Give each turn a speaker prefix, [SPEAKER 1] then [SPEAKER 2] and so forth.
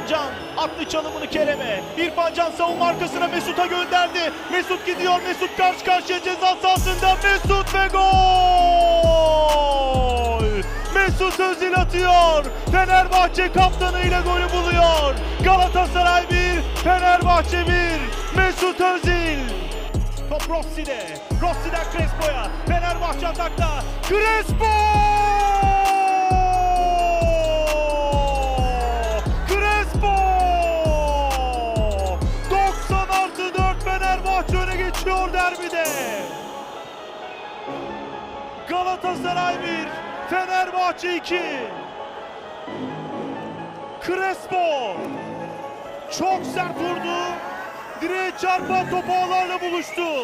[SPEAKER 1] İrfan Can attı çalımını Kerem'e. İrfan Can savunma arkasına Mesut'a gönderdi. Mesut gidiyor. Mesut karşı karşıya ceza sahasında. Mesut ve gol! Mesut Özil atıyor. Fenerbahçe kaptanıyla golü buluyor. Galatasaray 1, Fenerbahçe 1. Mesut Özil. Top Rossi'de. Rossi'den Crespo'ya. Fenerbahçe atakta. Crespo! Geçiyor derbide. Galatasaray 1, Fenerbahçe 2. Crespo çok sert vurdu. Direğe çarpan top ağlarla buluştu.